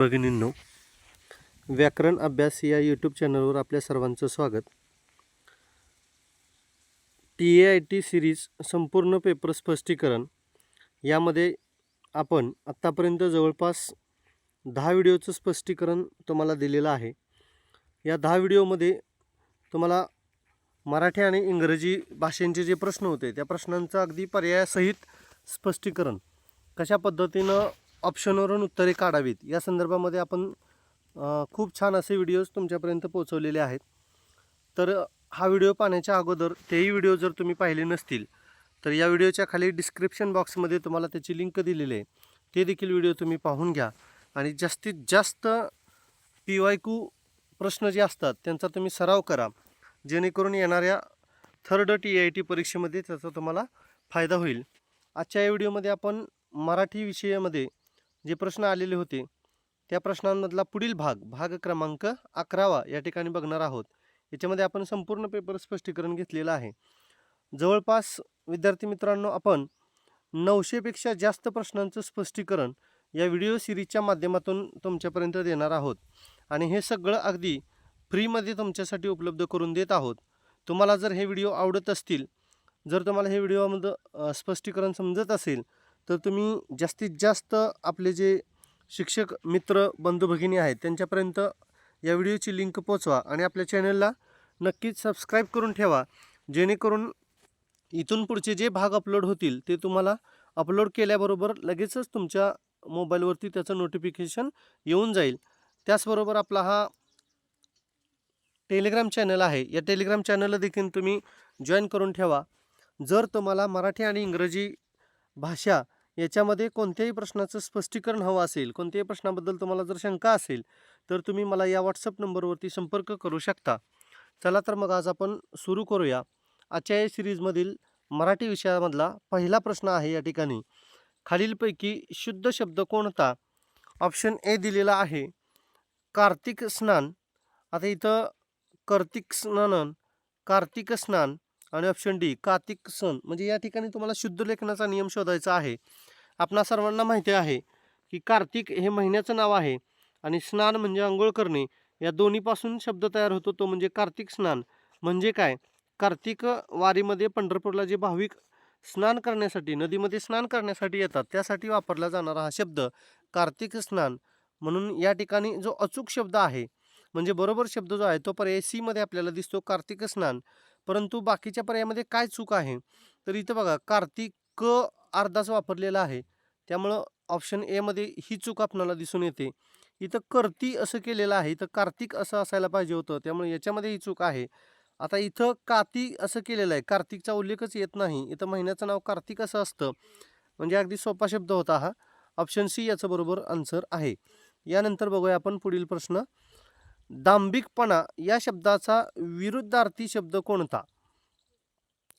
भगिनींनो व्याकरण अभ्यास या यूट्यूब चॅनलवर आपल्या सर्वांचं स्वागत. T A I T series संपूर्ण पेपर स्पष्टीकरण. यामध्ये आपण आत्तापर्यंत जवळपास दहा व्हिडिओचं स्पष्टीकरण तुम्हाला दिलेलं आहे. या दहा व्हिडिओमध्ये तुम्हाला मराठी आणि इंग्रजी भाषेंचे जे प्रश्न होते त्या प्रश्नांचं अगदी पर्यायासहित स्पष्टीकरण कशा पद्धतीनं ऑप्शनवरून उत्तरे काढावीत. या संदर्भामध्ये आपण खूप छान असे व्हिडिओज तुमच्यापर्यंत पोहोचवलेले आहेत. तर हा व्हिडिओ पाहण्याच्या अगोदर तेही व्हिडिओ जर तुम्ही पाहिले नसतील तर या व्हिडिओच्या खाली डिस्क्रिप्शन बॉक्समध्ये तुम्हाला त्याची लिंक दिलेली आहे. ते देखील व्हिडिओ तुम्ही पाहून घ्या. आणि जास्तीत जास्त पी वाय क्यू प्रश्न जे असतात त्यांचा तुम्ही सराव करा. जेणेकरून येणाऱ्या थर्ड टी आय टी परीक्षेमध्ये त्याचा तुम्हाला फायदा होईल. आजच्या या व्हिडिओमध्ये आपण मराठी विषयामध्ये जे प्रश्न आलेले होते त्या प्रश्नांमधला पुढील भाग भाग क्रमांक अकरावा या ठिकाणी बघणार आहोत. याच्यामध्ये आपण संपूर्ण पेपर स्पष्टीकरण घेतलेलं आहे. जवळपास विद्यार्थी मित्रांनो आपण नऊशेपेक्षा जास्त प्रश्नांचं स्पष्टीकरण या व्हिडिओ सिरीजच्या माध्यमातून तुमच्यापर्यंत देणार आहोत. आणि हे सगळं अगदी फ्रीमध्ये तुमच्यासाठी उपलब्ध करून देत आहोत. तुम्हाला जर हे व्हिडिओ आवडत असतील जर तुम्हाला हे व्हिडिओमध्ये स्पष्टीकरण समजत असेल तर तुम्ही जास्तीत जास्त आपले जे शिक्षक मित्र बंधू भगिनी आहेत त्यांच्यापर्यंत या व्हिडिओची लिंक पोचवा आणि आपल्या चॅनलला नक्कीच सबस्क्राईब करून ठेवा जेणेकरून इथून पुढचे जे भाग अपलोड होतील ते तुम्हाला अपलोड केल्याबरोबर लगेचच तुमच्या मोबाईलवरती त्याचं नोटिफिकेशन येऊन जाईल. त्याचबरोबर आपला हा टेलिग्राम चॅनल आहे या टेलिग्राम चॅनलला देखील तुम्ही जॉईन करून ठेवा. जर तुम्हाला मराठी आणि इंग्रजी भाषा याच्यामध्ये कोणत्याही प्रश्नाचं स्पष्टीकरण हवं असेल कोणत्याही प्रश्नाबद्दल तुम्हाला जर शंका असेल तर तुम्ही मला या व्हॉट्सअप नंबरवरती संपर्क करू शकता. चला तर मग आज आपण सुरू करूया. आजच्या या सिरीजमधील मराठी विषयामधला पहिला प्रश्न आहे या ठिकाणी. खालीलपैकी शुद्ध शब्द कोणता? ऑप्शन ए दिलेला आहे. कार्तिक स्नान. आता इथं कार्तिक स्नानन कार्तिक स्नान. आणि ऑप्शन डी कार्तिक सण. म्हणजे या ठिकाणी तुम्हाला शुद्ध लेखनाचा नियम शोधायचा आहे. आपणा सर्वांना माहिती आहे की कार्तिक हे महिन्याचं नाव आहे आणि स्नान म्हणजे आंघोळ करणे. या दोन्हीपासून शब्द तयार होतो तो म्हणजे कार्तिक स्नान. म्हणजे काय? कार्तिक वारीमध्ये पंढरपूरला जे भाविक स्नान करण्यासाठी नदीमध्ये स्नान करण्यासाठी येतात त्यासाठी वापरला जाणारा हा शब्द कार्तिक स्नान. म्हणून या ठिकाणी जो अचूक शब्द आहे म्हणजे बरोबर शब्द जो आहे तो पर्याय सीमध्ये आपल्याला दिसतो कार्तिक स्नान. परंतु बाकीच्या पर्यायामध्ये काय चूक आहे? तर इथं बघा कार्तिक अर्धाच वापरलेला आहे. त्यामुळं ऑप्शन एमध्ये ही चूक आपणाला दिसून येते. इथं कर्ती असं केलेलं आहे. इथं कार्तिक असं असायला पाहिजे होतं. त्यामुळे याच्यामध्ये ही चूक आहे. आता इथं काती असं केलेलं आहे. कार्तिकचा उल्लेखच येत नाही. इथं महिन्याचं नाव कार्तिक असं असतं. म्हणजे अगदी सोपा शब्द होता हा. ऑप्शन सी याचं बरोबर आन्सर आहे. यानंतर बघूया आपण पुढील प्रश्न. दांभिकपणा या शब्दाचा विरुद्धार्थी शब्द कोणता?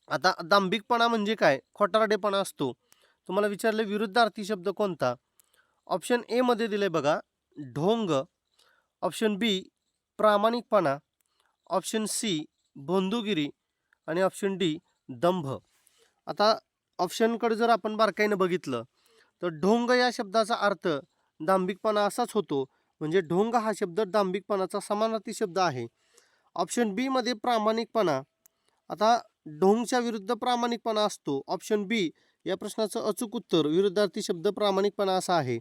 आता दांभिकपणा म्हणजे काय? खोटारडेपणा असतो. तुम्हाला विचारले विरुद्धार्थी शब्द कोणता? ऑप्शन एमध्ये दिले बघा ढोंग. ऑप्शन बी प्रामाणिकपणा. ऑप्शन सी बोंधुगिरी आणि ऑप्शन डी दंभ. आता ऑप्शनकडे जर आपण बारकाईनं बघितलं तर ढोंग या शब्दाचा अर्थ दांभिकपणा असाच होतो. म्हणजे ढोंग हा शब्द दांभिकपणाचा समानार्थी शब्द आहे. ऑप्शन बीमध्ये प्रामाणिकपणा. आता ढोंगच्या विरुद्ध प्रामाणिकपणा असतो. ऑप्शन बी या प्रश्नाचं अचूक उत्तर विरुद्धार्थी शब्द प्रामाणिकपणा असा आहे.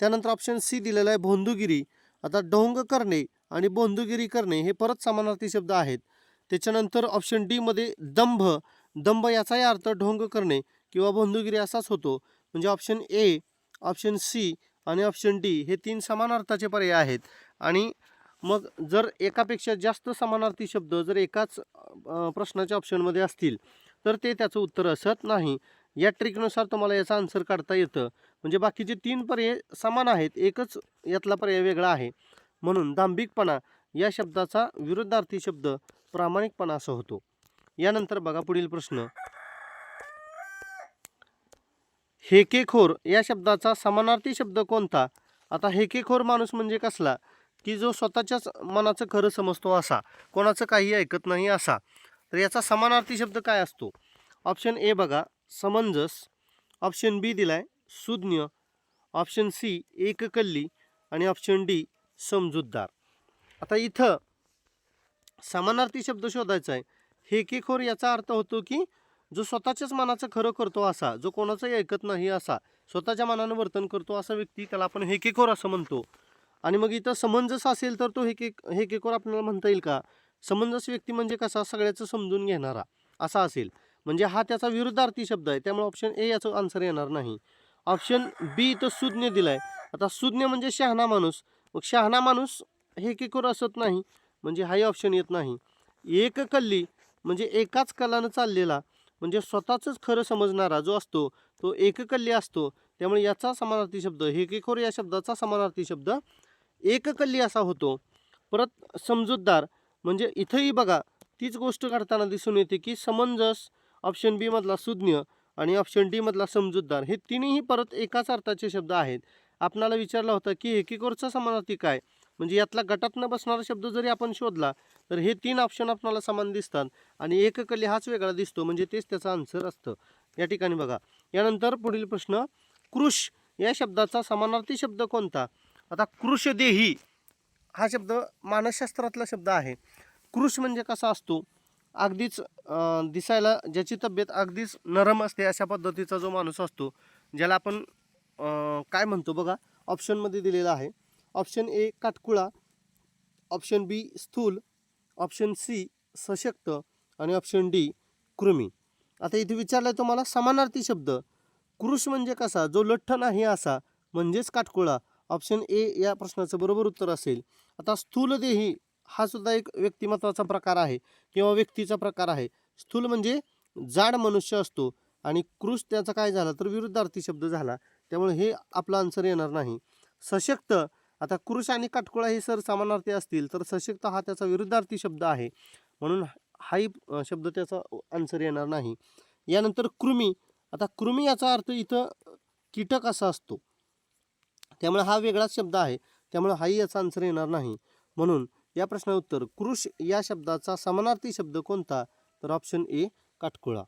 त्यानंतर ऑप्शन सी दिलेला आहे भोंदुगिरी. आता ढोंग करणे आणि बोंदुगिरी करणे हे परत समानार्थी शब्द आहेत. त्याच्यानंतर ऑप्शन डीमध्ये दंभ. दंभ याचाही अर्थ ढोंग करणे किंवा बोंदुगिरी असाच होतो. म्हणजे ऑप्शन ए ऑप्शन सी आणि ऑप्शन डी हे तीन समानार्थाचे पर्याय आहेत. आणि मग जर एकापेक्षा जास्त समानार्थी शब्द जर एकाच प्रश्नाच्या ऑप्शनमध्ये असतील तर ते त्याचं उत्तर असत नाही. या ट्रिकनुसार तुम्हाला याचा आन्सर काढता येतं. म्हणजे बाकीचे तीन पर्याय समान आहेत एकच यातला पर्याय वेगळा आहे. म्हणून दांभिकपणा या शब्दाचा विरुद्धार्थी शब्द प्रामाणिकपणा असं होतो. यानंतर बघा पुढील प्रश्न. हेकेखोर या शब्दाचा समानार्थी शब्द कोणता? आता हेकेखोर माणूस म्हणजे कसला? की जो स्वतःच्याच मनाचं खरं समजतो असा. कोणाचं काही ऐकत नाही असा. तर याचा समानार्थी शब्द काय असतो? ऑप्शन ए बघा समंजस. ऑप्शन बी दिलाय सुज्ञ. ऑप्शन सी एककल्ली. आणि ऑप्शन डी समजूतदार. आता इथं समानार्थी शब्द शोधायचा आहे. हेकेखोर याचा अर्थ होतो की जो स्वतःच्याच मनाचं खरं करतो असा जो कोणाचंही ऐकत नाही असा स्वतःच्या मनानं वर्तन करतो असा व्यक्ती त्याला आपण हेकेखोर असं म्हणतो. आणि मग इथं समंजस असेल तर तो हेके हेकेखोर आपल्याला म्हणता येईल का? समंजस व्यक्ती म्हणजे कसा? सगळ्याचं समजून घेणारा असा असेल. म्हणजे हा त्याचा विरुद्धार्थी शब्द आहे. त्यामुळे ऑप्शन ए याचं आन्सर येणार नाही. ऑप्शन बी इथं सुज्ञ दिलाय. आता सुज्ञ म्हणजे शहाणा माणूस. मग शहाणा माणूस हेकेखोर असत नाही. म्हणजे हाही ऑप्शन येत नाही. एक कल्ली म्हणजे एकाच कलानं चाललेला. म्हणजे स्वतःच खरं समजणारा जो असतो तो एककल्ली असतो. त्यामुळे याचा समानार्थी शब्द हेकेखोर या शब्दाचा समानार्थी शब्द एककल्ली असा होतो. परत समजूतदार म्हणजे इथंही बघा तीच गोष्ट काढताना दिसून येते की समंजस ऑप्शन बी मधला सुज्ञ आणि ऑप्शन डीमधला समजूतदार हे तिन्ही परत एकाच अर्थाचे शब्द आहेत. आपणाला विचारला होता की एकेकोरचा समानार्थी काय? म्हणजे यातला गटातनं बसणारा शब्द जरी आपण शोधला तर हे तीन ऑप्शन आपणाला समान दिसतात आणि एककली हाच वेगळा दिसतो. म्हणजे तेच त्याचं आन्सर असतं. या ठिकाणी बघा. यानंतर पुढील प्रश्न कृष या शब्दाचा समानार्थी शब्द कोणता? आता कृषदेही हा शब्द मानसशास्त्रातला शब्द आहे. कृष म्हणजे कसा असतो? अगदीच दिसायला ज्याची तब्येत अगदीच नरम असते अशा पद्धतीचा जो माणूस असतो ज्याला आपण काय म्हणतो बघा? ऑप्शनमध्ये दिलेला आहे. ऑप्शन ए काटकुळा ऑप्शन बी स्थूल ऑप्शन सी सशक्त आणि ऑप्शन डी कृमी. आता इथे विचारलं आहे तुम्हाला समानार्थी शब्द. कृष म्हणजे कसा? जो लठ्ठ नाही असा म्हणजेच काटकुळा. ऑप्शन ए या प्रश्नाचं बरोबर उत्तर असेल. आता स्थूलदेही हा सुद्धा एक व्यक्तिमत्वाचा प्रकार आहे किंवा व्यक्तीचा प्रकार आहे. स्थूल म्हणजे जाड मनुष्य असतो आणि कृष त्याचा काय झाला तर विरुद्धार्थी शब्द झाला. त्यामुळे हे आपला आन्सर येणार नाही. सशक्त आता कृष आणि काटकुळा हे सर समानार्थी असतील तर सशक्त हा त्याचा विरुद्धार्थी शब्द आहे. म्हणून हाही शब्द त्याचा आन्सर येणार नाही. यानंतर कृमी. आता कृमी याचा अर्थ इथं कीटक असा असतो. त्यामुळे हा वेगळाच शब्द आहे. त्यामुळे हाही याचा आन्सर येणार नाही. म्हणून या प्रश्नाचं उत्तर कृष या शब्दाचा समानार्थी शब्द कोणता? तर ऑप्शन ए काटकुळा.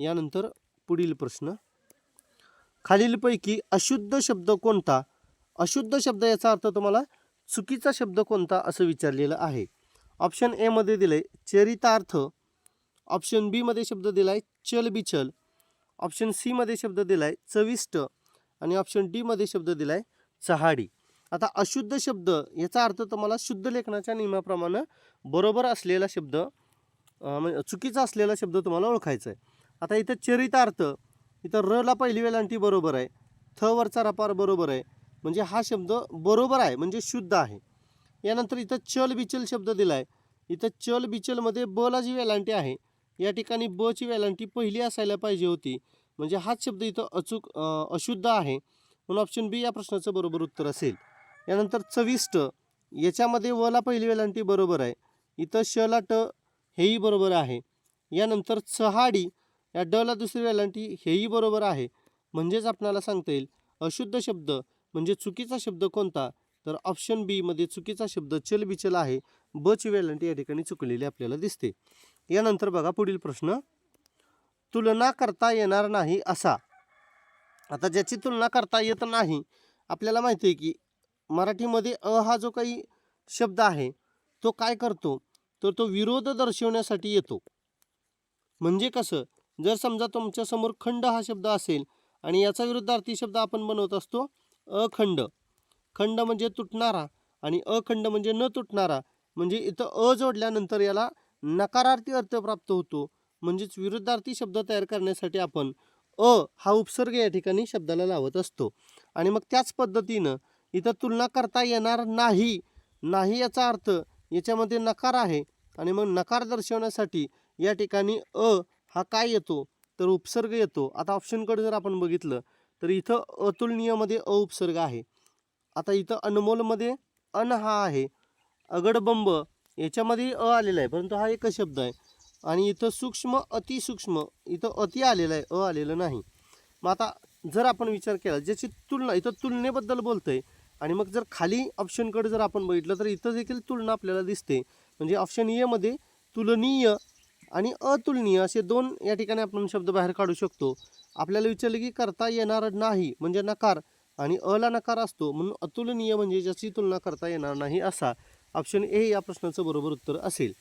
यानंतर पुढील प्रश्न. खालीलपैकी अशुद्ध शब्द कोणता? अशुद्ध शब्द याचा अर्थ तुम्हाला चुकीचा शब्द कोणता असं विचारलेलं आहे. ऑप्शन एमध्ये दिलं आहे चरितार्थ. ऑप्शन बीमध्ये शब्द दिला चल बिचल ऑप्शन सीमध्ये शब्द दिला आहे चविष्ट. आणि ऑप्शन डीमध्ये शब्द दिला आहे चहाडी. आता अशुद्ध शब्द याचा अर्थ तुम्हाला शुद्ध लेखनाच्या नियमाप्रमाणे बरोबर असलेला शब्द म्हणजे चुकीचा असलेला शब्द तुम्हाला ओळखायचा आहे. आता इथं चरितार्थ इथं र ला पहिली वेलांटी बरोबर आहे. थ वरचा रपार बरोबर आहे. म्हणजे हा शब्द बरोबर आहे म्हणजे शुद्ध आहे. यानंतर इथं चल बिचल शब्द दिला आहे इथं चल बिचलमध्ये बला जी वेलांटी आहे या ठिकाणी ब ची वेलांटी पहिली असायला पाहिजे होती. म्हणजे हाच शब्द इथं अचूक अशुद्ध आहे. म्हणून ऑप्शन बी या प्रश्नाचं बरोबर उत्तर असेल. यानंतर चविष्ट याच्यामध्ये वला पहिली वेलांटी बरोबर आहे. इथं श ट हेही बरोबर आहे. यानंतर चहाडी या डला दुसरी वेलांटी हेही बरोबर आहे. म्हणजेच आपणाला सांगता येईल अशुद्ध शब्द म्हणजे चुकीचा शब्द कोणता? तर ऑप्शन बीमध्ये चुकीचा शब्द चलबिचल आहे. ब ची या ठिकाणी चुकलेली आपल्याला दिसते. यानंतर बघा पुढील प्रश्न. तुलना करता येणार नाही असा. आता ज्याची तुलना करता येत नाही आपल्याला माहिती आहे की मराठीमध्ये अ हा जो काही शब्द आहे तो काय करतो? तर तो विरोध दर्शवण्यासाठी येतो. म्हणजे कसं? जर समजा तुमच्यासमोर खंड हा शब्द असेल आणि याचा विरुद्धार्थी शब्द आपण बनवत असतो अखंड. खंड म्हणजे तुटणारा आणि अखंड म्हणजे न तुटणारा. म्हणजे इथं अ जोडल्यानंतर याला नकारार्थी अर्थ प्राप्त होतो. म्हणजेच विरुद्धार्थी शब्द तयार करण्यासाठी आपण अ हा उपसर्ग या ठिकाणी शब्दाला लावत असतो. आणि मग त्याच पद्धतीनं इथं तुलना करता येणार नाही. नाही याचा अर्थ याच्यामध्ये नकार आहे. आणि मग नकार दर्शवण्यासाठी या ठिकाणी अ हा काय येतो? तर उपसर्ग येतो. आता ऑप्शनकडे जर आपण बघितलं तर इथं अतुलनीयमध्ये अ उपसर्ग आहे. आता इथं अनमोलमध्ये अन हा आहे. अगडबंब याच्यामध्ये अ आलेला आहे परंतु हा एक शब्द आहे. आणि इथं सूक्ष्म अतिसूक्ष्म इथं अति आलेलं आहे अ आलेलं नाही. मग आता जर आपण विचार केला ज्याची तुलना इथं तुलनेबद्दल बोलतंय आणि मग जर खाली ऑप्शनकडे जर आपण बघितलं तर इथं देखील तुलना आपल्याला दिसते. म्हणजे ऑप्शन एमध्ये तुलनीय आणि अतुलनीय असे दोन या ठिकाणी आपण शब्द बाहेर काढू शकतो. आपल्याला विचारलं की करता येणार नाही म्हणजे नकार आणि अला नकार असतो म्हणून अतुलनीय म्हणजे ज्याची तुलना करता येणार नाही असा ऑप्शन ए या प्रश्नाचं बरोबर उत्तर असेल.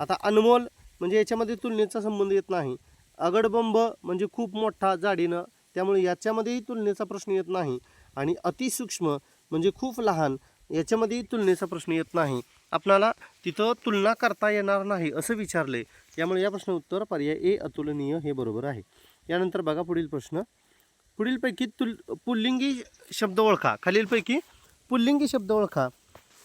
आता अनमोल म्हणजे याच्यामध्ये तुलनेचा संबंध येत नाही. अगडबंब म्हणजे खूप मोठा जाडीनं त्यामुळे याच्यामध्येही तुलनेचा प्रश्न येत नाही. आणि अतिसूक्ष्म म्हणजे खूप लहान याच्यामध्येही तुलनेचा प्रश्न येत नाही. आपणाला तिथं तुलना करता येणार नाही असं विचारले. त्यामुळे या प्रश्न उत्तर पर्याय ए अतुलनीय हे बरोबर आहे. यानंतर बघा पुढील प्रश्न. पुढीलपैकी तुल पुल्लिंगी शब्द ओळखा. खालीलपैकी पुल्लिंगी शब्द ओळखा.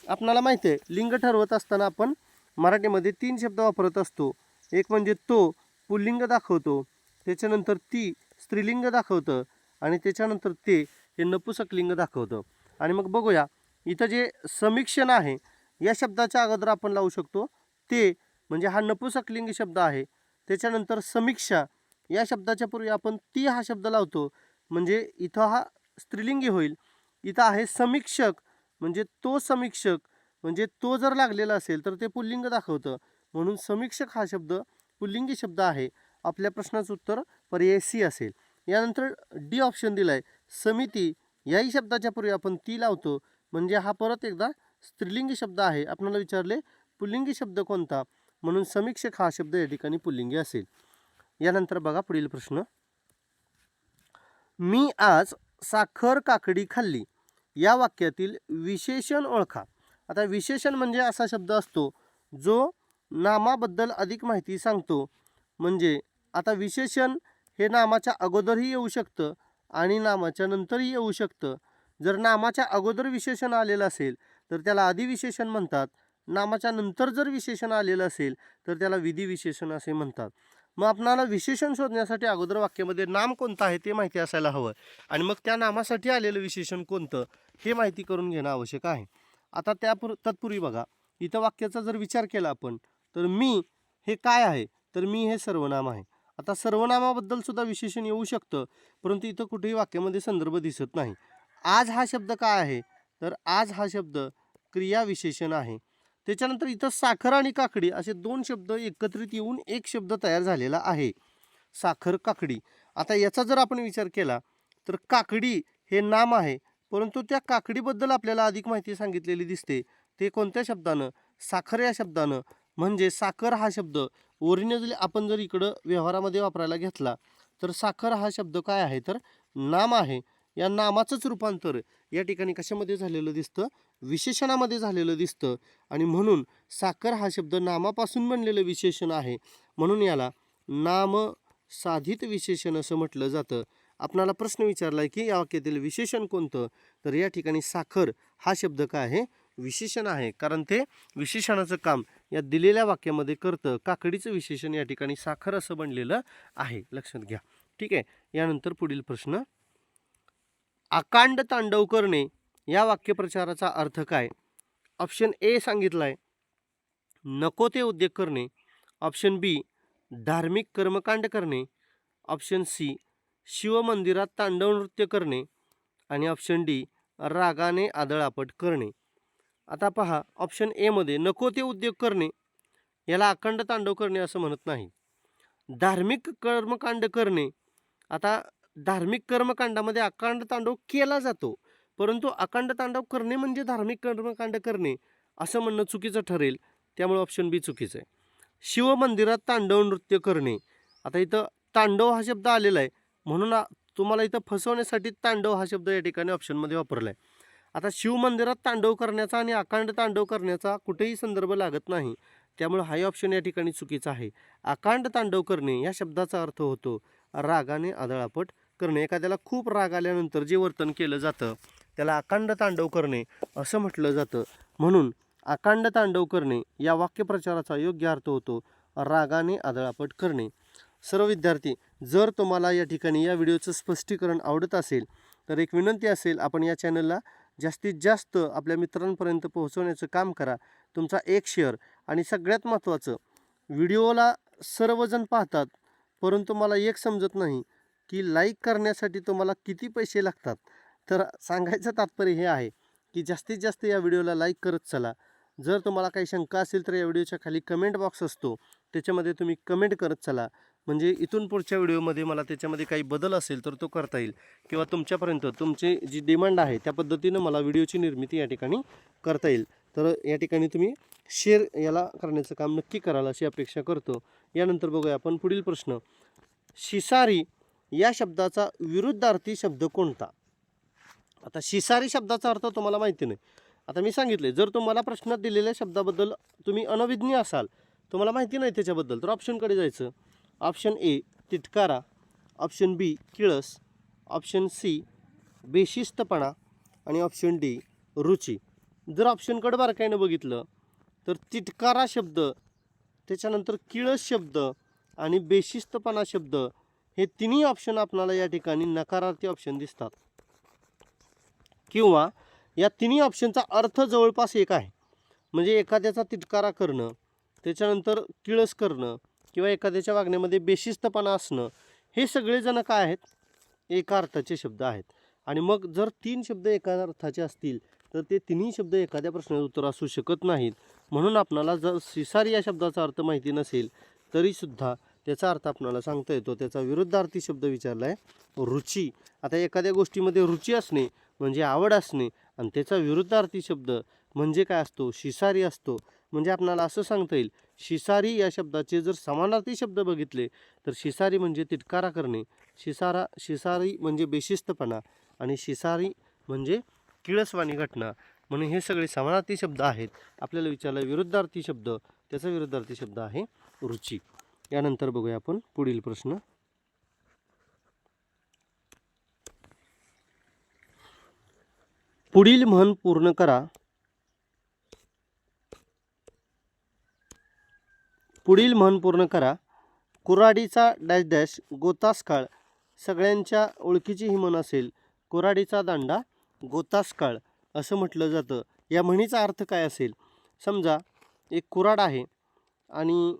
आपणाला माहिती आहे लिंग ठरवत असताना आपण मराठीमध्ये तीन शब्द वापरत असतो. एक म्हणजे तो पुल्लिंग दाखवतो त्याच्यानंतर ती स्त्रीलिंग दाखवतं आणि त्याच्यानंतर ते हे नपुसकलिंग दाखवतं. आणि मग बघूया इथं जे समीक्षण आहे या शब्दाच्या अगोदर आपण लावू शकतो. ते म्हणजे हा नपुसकलिंग शब्द आहे. त्याच्यानंतर समीक्षा. या शब्दाच्या पूर्वी आपण ती हा शब्द लावतो. म्हणजे इथं हा स्त्रीलिंगी होईल. इथं आहे समीक्षक. म्हणजे तो समीक्षक. म्हणजे तो जर लागलेला असेल तर ते पुल्लिंग दाखवतं. म्हणून समीक्षक हा शब्द पुल्लिंगी शब्द आहे. आपल्या प्रश्नाचं उत्तर पर्याय सी असेल. यानंतर डी ऑप्शन दिलं आहे समिती. याही शब्दाच्या पूर्वी आपण ती लावतो. म्हणजे हा परत एकदा स्त्रीलिंगी शब्द आहे. आपल्याला विचारले पुल्लिंगी शब्द कोणता? म्हणून समीक्षक हा शब्द या ठिकाणी पुल्लिंगी असेल. यानंतर बघा पुढील प्रश्न. मी आज साखर काकडी खाल्ली. या वाक्यातील विशेषण ओळखा. आता विशेषण म्हणजे असा शब्द असतो जो नामाबद्दल अधिक माहिती सांगतो. म्हणजे आता विशेषण हे नामाच्या अगोदरही येऊ शकतं आणि नामाच्या नंतरही येऊ शकतं. जर नामाच्या अगोदर विशेषण आलेलं असेल तर त्याला अधिविशेषण म्हणतात. नामाच्या नंतर जर विशेषण आलेलं असेल तर त्याला विधी विशेषण असे म्हणतात. मग आपणाला विशेषण शोधण्यासाठी अगोदर वाक्यामध्ये नाम कोणतं आहे ते माहिती असायला हवं. आणि मग त्या नामासाठी आलेलं विशेषण कोणतं हे माहिती करून घेणं आवश्यक आहे. आता त्यापुर तत्पूर्वी बघा. इथं वाक्याचा जर विचार केला आपण तर मी हे काय आहे? तर मी हे सर्वनाम आहे. आता सर्वनामाबद्दल सुद्धा विशेषण येऊ शकतं परंतु इथं कुठेही वाक्यामध्ये संदर्भ दिसत नाही. आज हा शब्द काय आहे? तर आज हा शब्द क्रियाविशेषण आहे. त्याच्यानंतर इथं साखर आणि काकडी असे दोन शब्द एकत्रित येऊन एक शब्द तयार झालेला आहे. साखर काकडी. आता याचा जर आपण विचार केला तर काकडी हे नाम आहे परंतु त्या काकडीबद्दल आपल्याला अधिक माहिती सांगितलेली दिसते. ते कोणत्या शब्दानं? साखर या शब्दानं. म्हणजे साखर हा शब्द ओरिजिनली आपण जर इकडं व्यवहारामध्ये वापरायला घेतला तर साखर हा शब्द काय आहे? तर नाम आहे. या नामाचंच रूपांतर या ठिकाणी कशामध्ये झालेलं दिसतं? विशेषणामध्ये झालेलं दिसतं आणि म्हणून साखर हा शब्द नामापासून बनलेलं विशेषण आहे. म्हणून याला नाम साधित विशेषण असं म्हटलं जातं. आपणाला प्रश्न विचारला आहे की या वाक्यातील विशेषण कोणतं? तर या ठिकाणी साखर हा शब्द काय आहे? विशेषण आहे. कारण ते विशेषणाचं काम या दिलेल्या वाक्यामध्ये करतं. काकडीचं विशेषण या ठिकाणी साखर असं बनलेलं आहे. लक्षात घ्या. ठीक आहे? यानंतर पुढील प्रश्न. आकांड तांडव करणे या वाक्यप्रचाराचा अर्थ काय? ऑप्शन ए सांगितला आहे नको ते उद्योग करणे. ऑप्शन बी धार्मिक कर्मकांड करणे. ऑप्शन सी शिवमंदिरात तांडव नृत्य करणे. आणि ऑप्शन डी रागाने आदळापट करणे. आता पहा ऑप्शन एमध्ये नको ते उद्योग करणे. याला अखंड तांडव करणे असं म्हणत नाही. धार्मिक कर्मकांड करणे. आता धार्मिक कर्मकांडामध्ये अखंड तांडव केला जातो. परंतु अखंड तांडव करणे म्हणजे धार्मिक कर्मकांड करणे असं म्हणणं चुकीचं ठरेल. त्यामुळे ऑप्शन बी चुकीचं आहे. शिवमंदिरात तांडव नृत्य करणे. आता इथं तांडव हा शब्द आलेला आहे. म्हणून तुम्हाला इथं फसवण्यासाठी तांडव हा शब्द या ठिकाणी ऑप्शनमध्ये वापरला आहे आता शिवमंदिरात तांडव करण्याचा आणि अकांड तांडव करण्याचा कुठेही संदर्भ लागत नाही. त्यामुळे हाही ऑप्शन या ठिकाणी चुकीचा आहे. अकांड तांडव करणे या शब्दाचा अर्थ होतो रागाने आदळापट करणे. एखाद्याला खूप राग आल्यानंतर जे वर्तन केलं जातं त्याला अकांड तांडव करणे असं म्हटलं जातं. म्हणून अकांड तांडव करणे या वाक्यप्रचाराचा योग्य अर्थ होतो रागाने आदळापट करणे. सर्व विद्यार्थी जर तुम्हाला या ठिकाणी या व्हिडिओचं स्पष्टीकरण आवडत असेल तर एक विनंती असेल आपण या चॅनलला जास्तीत जास्त आपल्या मित्रांपर्यंत पोहोचवण्याचं काम करा. तुमचा एक शेअर आणि सगळ्यात महत्त्वाचं व्हिडिओला सर्वजण पाहतात परंतु मला एक समजत नाही की लाईक करण्यासाठी तुम्हाला किती पैसे लागतात. तर सांगायचं तात्पर्य हे आहे की जास्तीत जास्त या व्हिडिओला लाईक करत चला. जर तुम्हाला काही शंका असेल तर या व्हिडिओच्या खाली कमेंट बॉक्स असतो. त्याच्यामध्ये तुम्ही कमेंट करत चला. म्हणजे इथून पुढच्या व्हिडिओमध्ये मला त्याच्यामध्ये काही बदल असेल तर तो करता येईल. किंवा तुमच्यापर्यंत तुमची जी डिमांड आहे त्या पद्धतीनं मला व्हिडिओची निर्मिती या ठिकाणी करता येईल. तर या ठिकाणी तुम्ही शेअर याला करण्याचं काम नक्की कराल अशी अपेक्षा करतो. यानंतर बघूया आपण पुढील प्रश्न. शिसारी या शब्दाचा विरुद्धार्थी शब्द कोणता? आता शिसारी शब्दाचा अर्थ तुम्हाला माहिती नाही. आता मी सांगितले जर तुम्हाला प्रश्नात दिलेल्या शब्दाबद्दल तुम्ही अनविज्ञ असाल तुम्हाला माहिती नाही त्याच्याबद्दल तर ऑप्शनकडे जायचं. ऑप्शन ए तिटकारा. ऑप्शन बी किळस. ऑप्शन सी बेशिस्तपणा. आणि ऑप्शन डी रुची. जर ऑप्शनकडे बारकाईनं बघितलं तर तिटकारा शब्द त्याच्यानंतर किळस शब्द आणि बेशिस्तपणा शब्द हे तिन्ही ऑप्शन आपणाला या ठिकाणी नकारार्थी ऑप्शन दिसतात. किंवा या तिन्ही ऑप्शनचा अर्थ जवळपास एक आहे. म्हणजे एखाद्याचा तिटकारा करणं त्याच्यानंतर किळस करणं किंवा एखाद्याच्या वागण्यामध्ये बेशिस्तपणा असणं हे सगळेजण काय आहेत? एका अर्थाचे शब्द आहेत. आणि मग जर तीन शब्द एका अर्थाचे असतील तर ते तिन्ही शब्द एखाद्या प्रश्नाचं उत्तर असू शकत नाहीत. म्हणून आपणाला जर सिसारी या शब्दाचा अर्थ माहिती नसेल तरीसुद्धा त्याचा अर्थ आपणाला सांगता येतो. त्याचा विरुद्धार्थी शब्द विचारला आहे रुची. आता एखाद्या गोष्टीमध्ये रुची असणे म्हणजे आवड असणे आणि त्याचा विरुद्धार्थी शब्द म्हणजे काय असतो? शिसारी असतो. म्हणजे आपणाला असं सांगता येईल शिसारी या शब्दाचे जर समानार्थी शब्द बघितले तर शिसारी म्हणजे तिटकारा करणे शिसारा शिसारी म्हणजे बेशिस्तपणा आणि शिसारी म्हणजे किळसवाणी घटना. म्हणून हे सगळे समानार्थी शब्द आहेत. आपल्याला विचारला विरुद्धार्थी शब्द त्याचा विरुद्धार्थी शब्द आहे रुची. यानंतर बघूया आपण पुढील प्रश्न. पुढील म्हण पूर्ण करा. पुढील म्हण पूर्ण करा. कुऱ्हाडीचा डॅश डॅश गोतासकाळ. सगळ्यांच्या ओळखीची ही म्हण असेल. कुऱ्हाडीचा दांडा गोतासकाळ असं म्हटलं जातं. या म्हणीचा अर्थ काय असेल? समजा एक कुऱ्हाड आहे आणि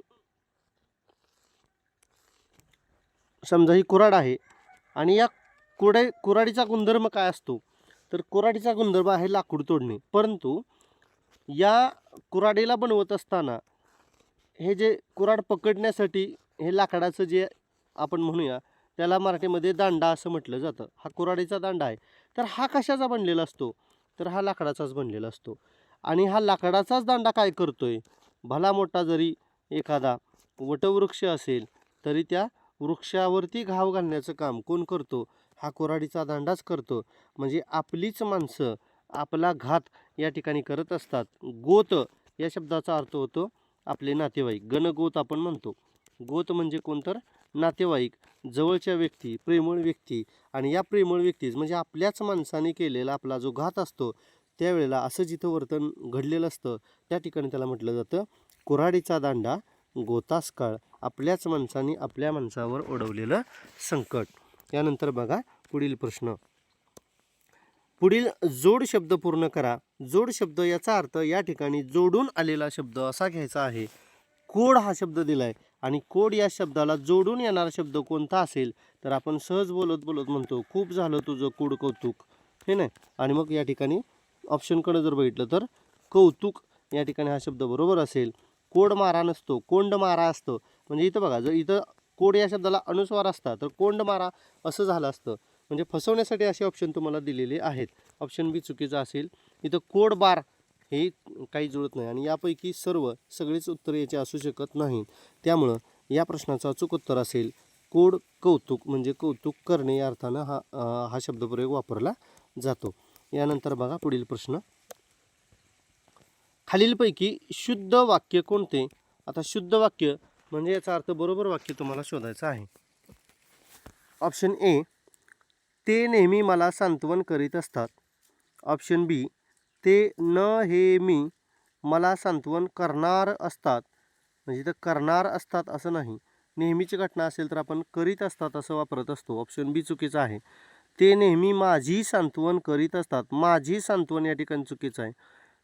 समजा ही कुऱ्हाड आहे आणि या कुडे कुऱ्हाडीचा गुणधर्म काय असतो? तर कुऱ्हाडीचा गुणधर्म आहे लाकूड तोडणे. परंतु या कुऱ्हाडीला बनवत असताना हे जे कुऱ्हाड पकडण्यासाठी हे लाकडाचं जे आपण म्हणूया त्याला मराठीमध्ये दांडा असं म्हटलं जातं. हा कुऱ्हाडीचा दांडा आहे. तर हा कशाचा बनलेला असतो? तर हा लाकडाचाच बनलेला असतो. आणि हा लाकडाचाच दांडा काय करतो आहे भला मोठा जरी एखादा वटवृक्ष असेल तरी त्या वृक्षावरती घाव घालण्याचं काम कोण करतो? हा कोराडीचा दांडाच करतो. म्हणजे आपलीच माणसं आपला घात या ठिकाणी करत असतात. गोत या शब्दाचा अर्थ होतो आपले नातेवाईक. गणगोत आपण म्हणतो. गोत म्हणजे कोणतर नातेवाईक. जवळच्या व्यक्ती प्रेमळ व्यक्ती आणि या प्रेमळ व्यक्तीच म्हणजे आपल्याच माणसाने केलेला आपला जो घात असतो त्यावेळेला असं जिथं वर्तन घडलेलं असतं त्या ठिकाणी त्याला म्हटलं जातं कुऱ्हाडीचा दांडा गोतास काळ आपल्याच माणसाने आपल्या माणसावर ओढवलेलं संकट. यानंतर बघा पुढील प्रश्न. पुढील जोड शब्द पूर्ण करा. जोड शब्द याचा अर्थ या ठिकाणी जोडून आलेला शब्द असा घ्यायचा आहे. कोड हा शब्द दिलाय. आणि कोड या शब्दाला जोडून येणारा शब्द कोणता असेल? तर आपण सहज बोलत बोलत म्हणतो खूप झालं तुझं कोड कौतुक. हे नाही? आणि मग या ठिकाणी ऑप्शनकडे जर बघितलं तर कौतुक या ठिकाणी हा शब्द बरोबर असेल. कोड मारा नसतो. कोंड मारा असतो. म्हणजे इथं बघा जर इथं कोड या शब्दाला अनुस्वार असता तर कोंड मारा असं झालं असतं. म्हणजे फसवण्यासाठी असे ऑप्शन तुम्हाला दिलेले आहेत. ऑप्शन बी चुकीचं असेल. इथं कोड बार हे काही जुळत नाही आणि यापैकी सर्व सगळेच उत्तर याचे असू शकत नाहीत. त्यामुळं या प्रश्नाचं अचूक उत्तर असेल. कोड कौतुक म्हणजे कौतुक करणे या अर्थानं हा हा शब्दप्रयोग वापरला जातो. यानंतर बघा पुढील प्रश्न. खालीलपैकी शुद्ध वाक्य कोणते? आता शुद्ध वाक्य म्हणजे याचा अर्थ बरोबर वाक्य तुम्हाला शोधायचं आहे. ऑप्शन ए ते नेहमी मला सांत्वन करीत असतात. ऑप्शन बी ते न हे मी मला सांत्वन करणार असतात. म्हणजे तर करणार असतात असं नाही. नेहमीची घटना असेल तर आपण करीत असतात असं वापरत असतो. ऑप्शन बी चुकीचं आहे. ते नेहमी माझी सांत्वन करीत असतात. माझी सांत्वन या ठिकाणी चुकीचं आहे.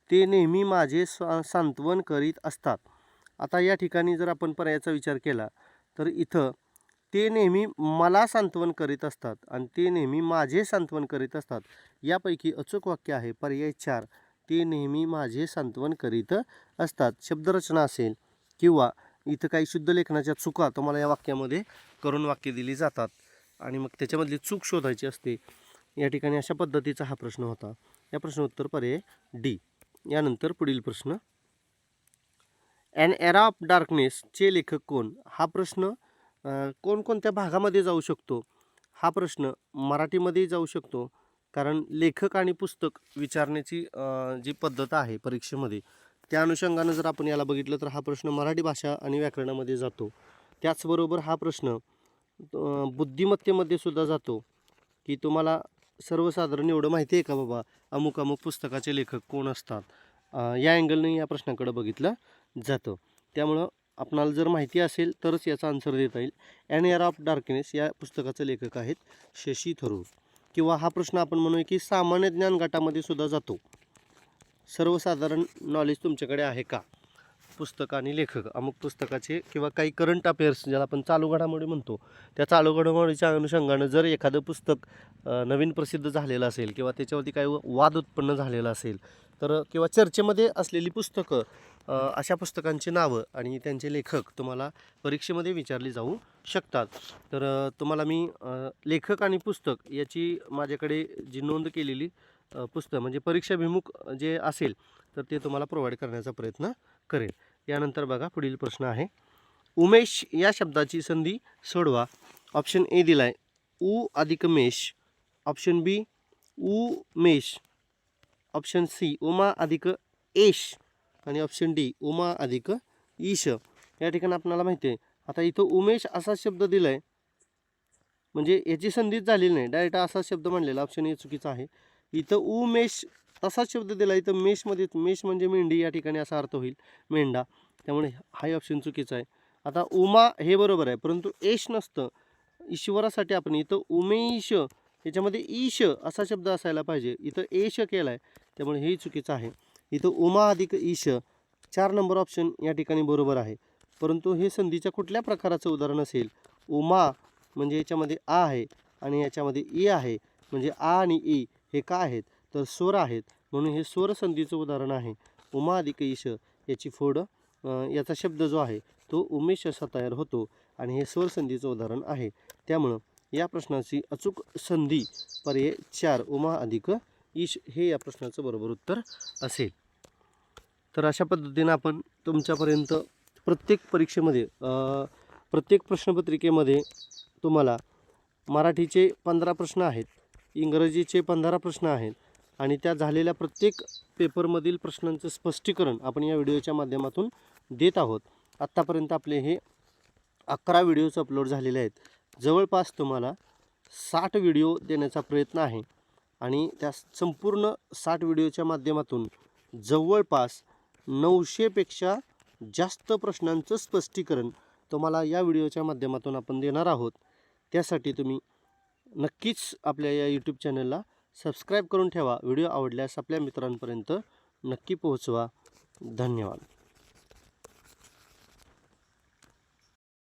ते नेहमी माझे सा सांत्वन करीत असतात. आता या ठिकाणी जर आपण पर्यायाचा विचार केला तर इथं ते नेहमी मला सांत्वन करीत असतात आणि ते नेहमी माझे सांत्वन करीत असतात. यापैकी अचूक वाक्य आहे पर्याय चार ते नेहमी माझे सांत्वन करीत असतात. शब्दरचना असेल किंवा इथं काही शुद्ध लेखनाच्या चुका तुम्हाला या वाक्यामध्ये करून वाक्य दिली जातात आणि मग त्याच्यामधली चूक शोधायची असते. या ठिकाणी अशा पद्धतीचा हा प्रश्न होता. या प्रश्न उत्तर पर्याय डी. यानंतर पुढील प्रश्न ॲन एरा ऑफ डार्कनेसचे लेखक कोण? हा प्रश्न कोणकोणत्या भागामध्ये जाऊ शकतो? हा प्रश्न मराठीमध्ये जाऊ शकतो. कारण लेखक आणि पुस्तक विचारण्याची जी पद्धत आहे परीक्षेमध्ये त्या अनुषंगानं जर आपण याला बघितलं तर हा प्रश्न मराठी भाषा आणि व्याकरणामध्ये जातो. त्याचबरोबर हा प्रश्न बुद्धिमत्तेमध्ये सुद्धा जातो. की तुम्हाला सर्वसाधारण एवढं माहिती आहे का बाबा? अमुक अमुक पुस्तकाचे लेखक कोण असतात? या अँगलने या प्रश्नाकडे बघितलं. जातं. त्यामुळं आपणाला जर माहिती असेल तरच याचा आन्सर देता येईल. ॲन एअर ऑफ डार्कनेस या पुस्तकाचे लेखक आहेत शशी थरूर. किंवा हा प्रश्न आपण म्हणूया की सामान्य ज्ञान गटामध्ये सुद्धा जातो. सर्वसाधारण नॉलेज तुमच्याकडे आहे का? पुस्तक आणि लेखक. अमुक पुस्तकाचे किंवा काही करंट अफेअर्स ज्याला आपण चालू घडामोडी म्हणतो त्या चालू घडामोडीच्या अनुषंगानं जर एखादं पुस्तक नवीन प्रसिद्ध झालेलं असेल किंवा त्याच्यावरती काही वाद उत्पन्न झालेला असेल तर किंवा चर्चेमध्ये असलेली पुस्तकं अशा पुस्तकांची नावं आणि त्यांचे लेखक तुम्हाला परीक्षेमध्ये विचारली जाऊ शकतात. तर तुम्हाला मी लेखक आणि पुस्तक याची माझ्याकडे जी नोंद केलेली पुस्तक म्हणजे परीक्षाभिमुख जे असेल तर ते तुम्हाला प्रोव्हाइड करण्याचा प्रयत्न करेल. यानंतर बघा पुढील प्रश्न आहे. उमेश या शब्दाची संधी सोडवा. ऑप्शन ए दिला आहे उ अधिक मेष. ऑप्शन बी उ मेष. ऑप्शन सी उमा अधिक एश आणि ऑप्शन डी उमा अधिक ईश. या ठिकाणी आपल्याला माहिती आहे. आता इथं उमेश असा शब्द दिला आहे म्हणजे याची संधीच झालेली नाही. डायरेक्ट असा शब्द म्हणलेला ऑप्शन ए चुकीचा आहे. इथं उमेश असा शब्द दिला इथं मेषमध्येच मेष म्हणजे मेंढी या ठिकाणी असा अर्थ होईल मेंढा. त्यामुळे हाही ऑप्शन चुकीचा आहे. आता उमा हे बरोबर आहे परंतु एश नसतं. ईश्वरासाठी आपण इथं उमेश याच्यामध्ये ईश असा शब्द असायला पाहिजे. इथं एश केला आहे त्यामुळे हेही चुकीचं आहे. इथं उमा अधिक ईश चार नंबर ऑप्शन या ठिकाणी बरोबर आहे. परंतु हे संधीच्या कुठल्या प्रकाराचं उदाहरण असेल? उमा म्हणजे याच्यामध्ये आ आहे आणि याच्यामध्ये ई आहे. म्हणजे आ आणि ई हे का आहेत? तर स्वर आहेत. म्हणून हे स्वर संधीचं उदाहरण आहे. उमा अधिक ईश याची फोड याचा शब्द जो आहे तो उमेश असा तयार होतो आणि हे स्वर संधीचं उदाहरण आहे. त्यामुळं या प्रश्नाची अचूक संधी पर्याय चार उमा अधिक ईश हे या प्रश्नाचं बरोबर उत्तर असेल. तर अशा पद्धतीनं आपण तुमच्यापर्यंत प्रत्येक परीक्षेमध्ये प्रत्येक प्रश्नपत्रिकेमध्ये तुम्हाला मराठीचे पंधरा प्रश्न आहेत इंग्रजीचे पंधरा प्रश्न आहेत आणि त्या झालेल्या प्रत्येक पेपरमधील प्रश्नांचं स्पष्टीकरण आपण या व्हिडिओच्या माध्यमातून देत आहोत. आत्तापर्यंत आपले हे अकरा व्हिडिओज अपलोड झालेले आहेत. जवळपास तुम्हाला साठ व्हिडिओ देण्याचा प्रयत्न आहे. आणि त्या संपूर्ण साठ व्हिडिओच्या माध्यमातून जवळपास नऊशेपेक्षा जास्त प्रश्नांचं स्पष्टीकरण तुम्हाला या व्हिडिओच्या माध्यमातून आपण देणार आहोत. त्यासाठी तुम्ही नक्कीच आपल्या या यूट्यूब चॅनलला सबस्क्राईब करून ठेवा. व्हिडिओ आवडल्यास आपल्या मित्रांपर्यंत नक्की पोहोचवा. धन्यवाद.